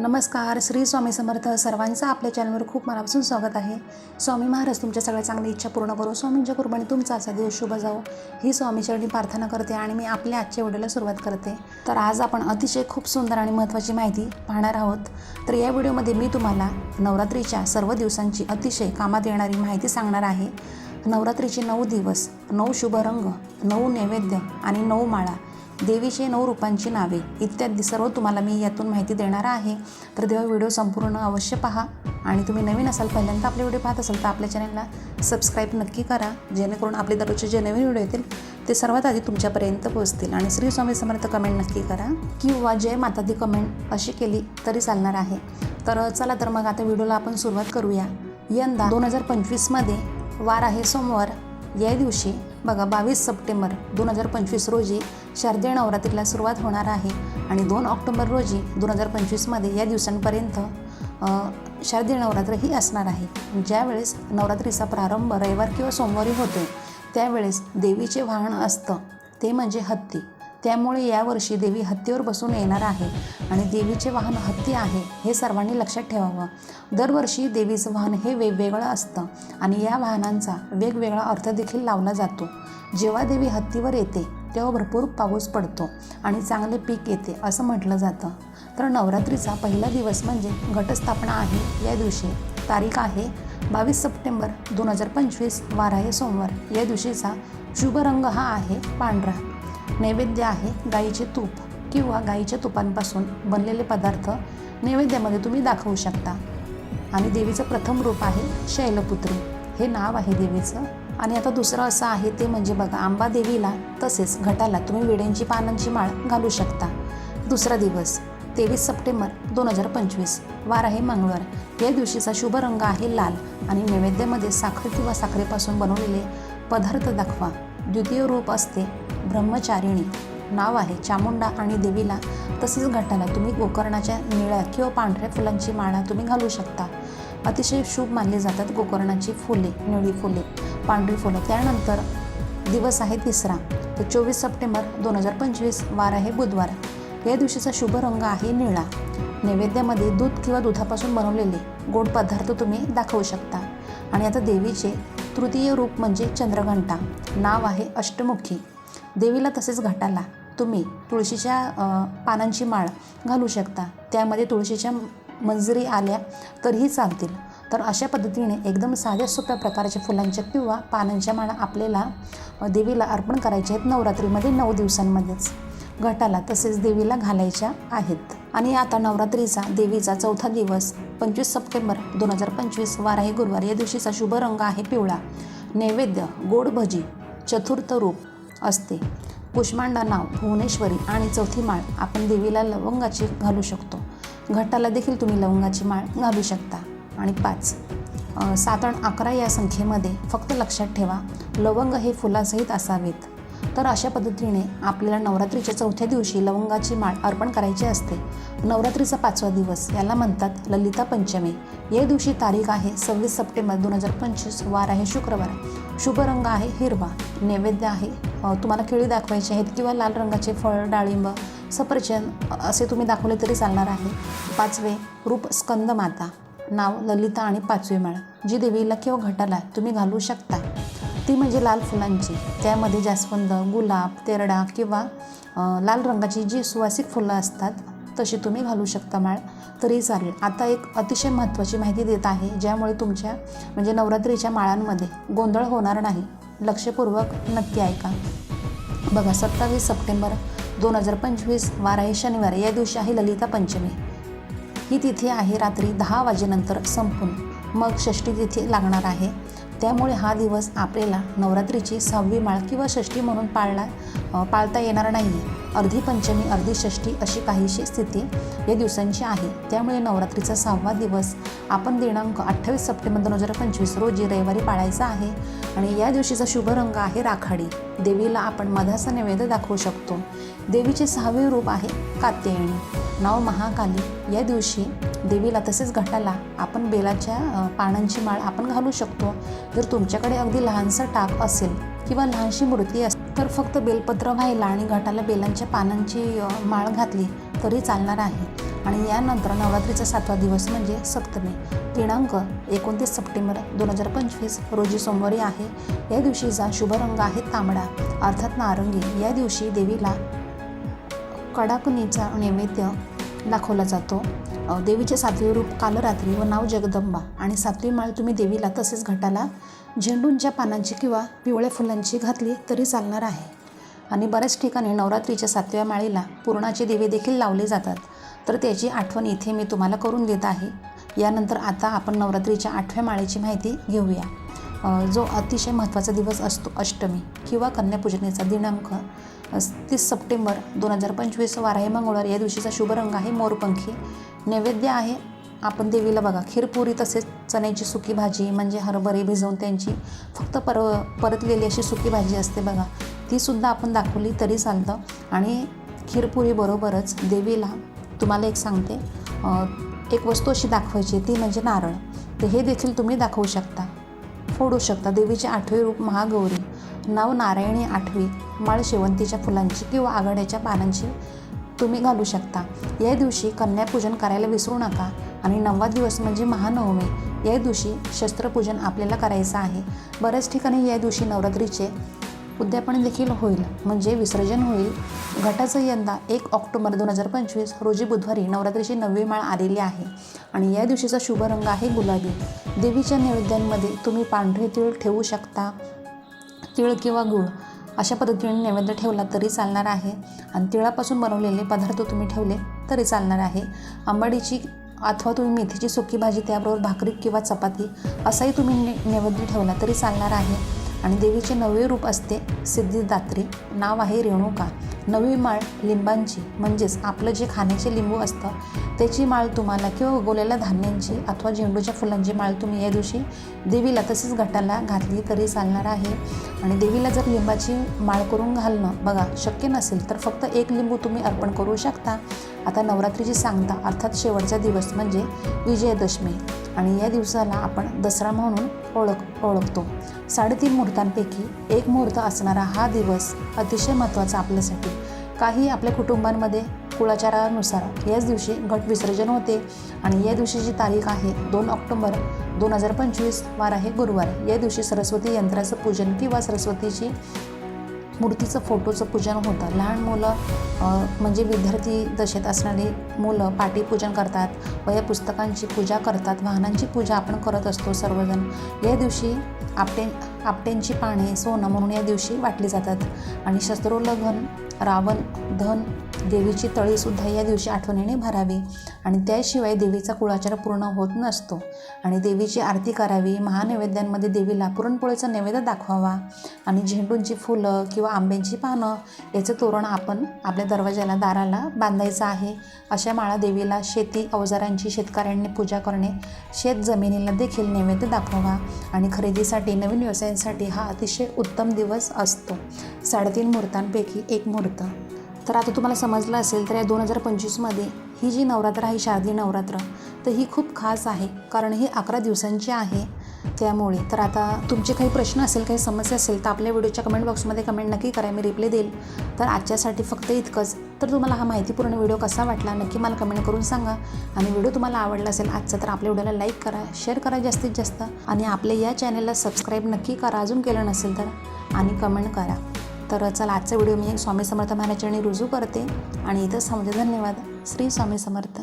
नमस्कार श्री स्वामी समर्थ सर्वांचं आपल्या चॅनलवर खूप मनापासून स्वागत आहे. स्वामी महाराज तुमच्या सगळ्या चांगल्या इच्छा पूर्ण करू. स्वामींच्या कृपाने तुमचा असा दिवस शुभ जाओ ही स्वामीचरणी प्रार्थना करते आणि मी आपल्या आजच्या व्हिडिओला सुरुवात करते. तर आज आपण अतिशय खूप सुंदर आणि महत्त्वाची माहिती पाहणार आहोत. तर या व्हिडिओमध्ये मी तुम्हाला नवरात्रीच्या सर्व दिवसांची अतिशय कामात येणारी माहिती सांगणार आहे. नवरात्रीचे नऊ दिवस नऊ शुभ रंग नऊ नैवेद्य आणि नऊ माळा. देवीचे नऊ रूपांची नावे इत्यादी सर्व तुम्हाला मी यातून माहिती देणार आहे. तर तेव्हा व्हिडिओ संपूर्ण अवश्य पहा. आणि तुम्ही नवीन असाल पहिल्यांदा आपले व्हिडिओ पाहत असाल तर आपल्या चॅनलला सबस्क्राईब नक्की करा. जेणेकरून आपले दररोजचे जे नवीन व्हिडिओ येतील ते सर्वात आधी तुमच्यापर्यंत पोहोचतील. आणि श्री स्वामी समर्थ कमेंट नक्की करा. किंवा जय माता दी कमेंट अशी केली तरी चालणार आहे. तर चला तर मग आता व्हिडिओला आपण सुरुवात करूया. यंदा दोन हजार पंचवीसमध्ये वार आहे सोमवार. या दिवशी बघा बावीस सप्टेंबर दोन हजार पंचवीस रोजी शारदीय नवरात्रीला सुरुवात होणार आहे आणि दोन ऑक्टोबर रोजी दोन हजार पंचवीसमध्ये या दिवसांपर्यंत शारदीय नवरात्र ही असणार आहे. ज्यावेळेस नवरात्रीचा प्रारंभ रविवार किंवा सोमवारी होतो त्यावेळेस देवीचे वाहन असतं ते म्हणजे हत्ती. त्यामुळे यावर्षी देवी हत्तीवर बसून येणार आहे आणि देवीचे वाहन हत्ती आहे हे सर्वांनी लक्षात ठेवावं. दरवर्षी देवीचं वाहन हे वेगवेगळं असतं आणि या वाहनांचा वेगवेगळा अर्थ देखील लावला जातो. जेव्हा देवी हत्तीवर येते तेव्हा भरपूर पाऊस पडतो आणि चांगले पीक येते असं म्हटलं जातं. तर नवरात्रीचा पहिला दिवस म्हणजे घटस्थापना आहे या दिवशी. तारीख आहे बावीस सप्टेंबर दोन हजार पंचवीस वारा आहे सोमवार. या दिवशीचा शुभ रंग हा आहे पांढरा. नैवेद्य आहे गाईचे तूप किंवा गाईच्या तुपांपासून बनलेले पदार्थ नैवेद्यामध्ये तुम्ही दाखवू शकता. आणि देवीचं प्रथम रूप आहे शैलपुत्री. हे नाव आहे देवीचं. आणि आता दुसरं असं आहे ते म्हणजे बघा आंबा देवीला तसेच घटाला तुम्ही विड्यांची पानांची माळ घालू शकता. दुसरा दिवस तेवीस सप्टेंबर दोन हजार पंचवीस वार आहे मंगळवार. या दिवशीचा शुभ रंग आहे लाल. आणि नैवेद्यामध्ये साखर किंवा साखरेपासून बनवलेले पदार्थ दाखवा. द्वितीय रूप असते ब्रह्मचारिणी. नाव आहे चामुंडा आणि देवीला. तसेच घटाला तुम्ही गोकर्णाच्या निळ्या किंवा पांढऱ्या फुलांची माळा तुम्ही घालू शकता. अतिशय शुभ मानली जातात गोकर्णाची फुले निळी फुले. पांढरी फुलं त्यानंतर दिवस आहे तिसरा. तर चोवीस सप्टेंबर दोन हजार पंचवीस वार आहे बुधवार. या दिवशीचा शुभ रंग आहे निळा. नैवेद्यामध्ये दूध किंवा दुधापासून बनवलेले गोड पदार्थ तुम्ही दाखवू शकता. आणि आता देवीचे तृतीय रूप म्हणजे चंद्रघंटा. नाव आहे अष्टमुखी. देवीला तसेच घाटाला तुम्ही तुळशीच्या पानांची माळ घालू शकता. त्यामध्ये तुळशीच्या मंजरी आल्या तरीही चालतील. तर अशा पद्धतीने एकदम साध्या सोप्या प्रकारच्या फुलांच्या किंवा पानांच्या माळा आपल्याला देवीला अर्पण करायच्या आहेत नवरात्रीमध्ये नऊ दिवसांमध्येच. घटाला तसेच देवीला घालायच्या आहेत. आणि आता नवरात्रीचा देवीचा चौथा दिवस पंचवीस सप्टेंबर दोन हजार पंचवीस वाराही गुरुवार या दिवशीचा शुभ रंग आहे पिवळा. नैवेद्य गोड भजी चतुर्थ रूप असते. कुष्मांडा नाव भुवनेश्वरी आणि चौथी माळ आपण देवीला लवंगाची घालू शकतो. घटाला देखील तुम्ही लवंगाची माळ घालू शकता. आणि पाच अ, सात अकरा या संख्येमध्ये फक्त लक्षात ठेवा लवंग हे फुलासहित असावेत. तर अशा पद्धतीने आपल्याला नवरात्रीच्या चौथ्या दिवशी लवंगाची माळ अर्पण करायची असते. नवरात्रीचा पाचवा दिवस याला म्हणतात ललिता पंचमी. या दिवशी तारीख आहे सव्वीस सप्टेंबर दोन हजार पंचवीस. वार आहे शुक्रवार. शुभ रंग आहे हिरवा. नैवेद्य आहे. तुम्हाला केळी दाखवायची आहेत किंवा लाल रंगाचे फळ डाळिंब सफरचंद असे तुम्ही दाखवले तरी चालणार आहे. पाचवे रूप स्कंद माता नाव ललिता आणि पाचवी माळ. जी देवीला किंवा घटाला तुम्ही घालू शकता. ती म्हणजे लाल फुलांची. त्यामध्ये जास्वंद गुलाब तेरडा किंवा लाल रंगाची जी सुवासिक फुलं असतात तशी तुम्ही घालू शकता माळ. तरी चालेल. आता एक अतिशय महत्त्वाची माहिती देत आहे ज्यामुळे तुमच्या म्हणजे नवरात्रीच्या माळांमध्ये गोंधळ होणार नाही. लक्षपूर्वक नक्की ऐका. बघा सत्तावीस सप्टेंबर दोन हजार पंचवीस वार आहे शनिवार. या दिवशी आहे ललिता पंचमी. ही तिथी आहे रात्री दहा वाजेनंतर संपून. मग षष्टी तिथी लागणार आहे. त्यामुळे हा दिवस आपल्याला नवरात्रीची सहावी माळ किंवा षष्टी म्हणून पाळला पाळता येणार नाही. अर्धी पंचमी अर्धी षष्टी अशी काहीशी स्थिती या दिवसांची आहे. त्यामुळे नवरात्रीचा सहावा दिवस आपण दिनांक अठ्ठावीस सप्टेंबर दोन हजार पंचवीस रोजी रविवारी पाळायचा आहे. आणि या दिवशीचा शुभ रंग आहे राखाडी. देवीला आपण मधाचा नैवेद्य दाखवू शकतो. देवीचे सहावे रूप आहे कात्यायणी नाव महाकाली. या दिवशी देवीला तसेच घटाला आपण बेलाच्या पानांची माळ आपण घालू शकतो. जर तुमच्याकडे अगदी लहानसा टाक असेल किंवा लहानशी मूर्ती असेल तर फक्त बेलपत्र व्हायला आणि घटाला बेलांच्या पानांची माळ घातली तरी चालणार आहे. आणि यानंतर नवरात्रीचा सातवा दिवस म्हणजे सप्तमी. दिनांक एकोणतीस सप्टेंबर दोन हजार पंचवीस रोजी सोमवारी आहे. या दिवशीचा शुभ रंग आहे तांबडा अर्थात नारंगी. या दिवशी देवीला कडाकुनीचा नैवेद्य दाखवला जातो. देवीचे सातवे रूप कालरात्री व नाव जगदंबा आणि सातवी माळ तुम्ही देवीला तसेच घटाला झेंडूंच्या पानांची किंवा पिवळ्या फुलांची घातली तरी चालणार आहे. आणि बऱ्याच ठिकाणी नवरात्रीच्या सातव्या माळीला पूर्णाचे दिवे देखील लावले जातात. तर त्याची आठवण इथे मी तुम्हाला करून देत आहे. यानंतर आता आपण नवरात्रीच्या आठव्या माळेची माहिती घेऊया. जो अतिशय महत्त्वाचा दिवस असतो अष्टमी किंवा कन्यापूजनेचा दिनांक. तीस सप्टेंबर दोन हजार पंचवीस वार आहे मंगळवार या दिवशीचा शुभ रंग आहे मोरपंखी. नैवेद्य आहे आपण देवीला बघा खीरपुरी तसेच चण्याची सुकी भाजी म्हणजे हरभरे भिजवून त्यांची फक्त पर परतलेली अशी सुकी भाजी असते बघा. तीसुद्धा आपण दाखवली तरी चालतं. आणि खीरपुरीबरोबरच देवीला तुम्हाला एक सांगते एक वस्तू अशी दाखवायची ती म्हणजे नारळ. तर हे देखील तुम्ही दाखवू शकता. फोडू शकता. देवीचे आठवे रूप महागौरी. नाव नारायणी आठवी. माळ शेवंतीच्या फुलांची किंवा आघाड्याच्या पानांची तुम्ही घालू शकता. या दिवशी कन्यापूजन करायला विसरू नका आणि नववा दिवस म्हणजे महानवमी. या दिवशी शस्त्रपूजन आपल्याला करायचं आहे. बऱ्याच ठिकाणी या दिवशी नवरात्रीचे उद्यापन देखील होईल. म्हणजे विसर्जन होईल. घटाचं यंदा एक ऑक्टोबर दोन हजार पंचवीस रोजी बुधवारी नवरात्रीची नववी माळ आलेली आहे. आणि या दिवशीचा शुभ रंग आहे गुलाबी. देवीच्या नैवेद्यांमध्ये तुम्ही पांढरे तीळ ठेवू शकता. तीळ किंवा गूळ. अशा पद्धतीने नैवेद्य ठेवला तरी चालणार आहे. आणि तिळापासून बनवलेले पदार्थ तुम्ही ठेवले तरी चालणार आहे. आंबाडीची अथवा तुम्ही मेथीची सुकी भाजी त्याबरोबर भाकरी किंवा चपाती असाही तुम्ही ने नैवेद्य ठेवला तरी चालणार आहे. आणि देवीचे नवे रूप असते सिद्धिदात्री. नाव आहे रेणुका. नवी माळ लिंबांची. म्हणजेच आपलं जे खाण्याचे लिंबू असतं त्याची माळ तुम्हाला किंवा उगवलेल्या धान्यांची अथवा झेंडूच्या फुलांची माळ तुम्ही या दिवशी देवीला तसेच घटाला घातली तरी चालणार आहे. आणि देवीला जर लिंबाची माळ करून घालणं बघा शक्य नसेल तर फक्त एक लिंबू तुम्ही अर्पण करू शकता. आता नवरात्रीची सांगता अर्थात शेवटचा दिवस म्हणजे विजयादशमी. आणि या दिवसाला आपण दसरा म्हणून ओळख ओळखतो. साडेतीन मुहूर्तांपैकी एक मुहूर्त असणारा हा दिवस अतिशय महत्त्वाचा आपल्यासाठी. काही आपल्या कुटुंबांमध्ये कुळाचारानुसार याच दिवशी घट विसर्जन होते आणि या दिवशीची तारीख आहे दोन ऑक्टोबर दोन हजार पंचवीस वार आहे गुरुवार. या दिवशी सरस्वती यंत्राचं पूजन किंवा सरस्वतीची मूर्तीचं फोटोचं पूजन होतं. लहान मुलं म्हणजे विद्यार्थी दशेत असणारी मुलं पाठीपूजन करतात व या पुस्तकांची पूजा करतात. वाहनांची पूजा आपण करत असतो सर्वजण. या दिवशी आपटे आपट्यांची पाने सोनं म्हणून या दिवशी वाटली जातात. आणि शस्त्रोल्लंघन रावण धन देवीची तळीसुद्धा या दिवशी आठवणीने भरावी आणि त्याशिवाय देवीचा कुळाचार पूर्ण होत नसतो. आणि देवीची आरती करावी महानैवेद्यांमध्ये देवीला पुरणपोळीचा नैवेद्य दाखवावा आणि झेंडूंची फुलं किंवा आंब्यांची पानं याचं तोरण आपण आपल्या दरवाजाला दाराला बांधायचं आहे. अशा माळा देवीला शेती अवजारांची शेतकऱ्यांनी पूजा करणे शेत जमिनीला देखील नैवेद्य दाखवावा आणि खरेदीसाठी नवीन व्यवसायांसाठी हा अतिशय उत्तम दिवस असतो. साडेतीन मुहूर्तांपैकी एक मुहूर्त. तर आता तुम्हाला समजलं असेल तर या दोन हजार पंचवीसमध्ये ही जी नवरात्र आहे शारदीय नवरात्र तर ही खूप खास आहे. कारण ही अकरा दिवसांची आहे. त्यामुळे तर आता तुमचे काही प्रश्न असेल काही समस्या असेल तर आपल्या व्हिडिओच्या कमेंट बॉक्समध्ये कमेंट नक्की करा. मी रिप्लाय देईल. तर आजच्यासाठी फक्त इतकंच. तर तुम्हाला हा माहितीपूर्ण व्हिडिओ कसा वाटला नक्की मला कमेंट करून सांगा. आणि व्हिडिओ तुम्हाला आवडला असेल आजचा तर आपल्या व्हिडिओला लाईक करा शेअर करा जास्तीत जास्त. आणि आपल्या या चॅनलला सबस्क्राईब नक्की करा. अजून केलं नसेल तर आणि कमेंट करा. तर चला आजचा व्हिडिओ मी स्वामी समर्थ महाराजांनी रुजू करते. आणि इथंच थांबते धन्यवाद. श्री स्वामी समर्थ.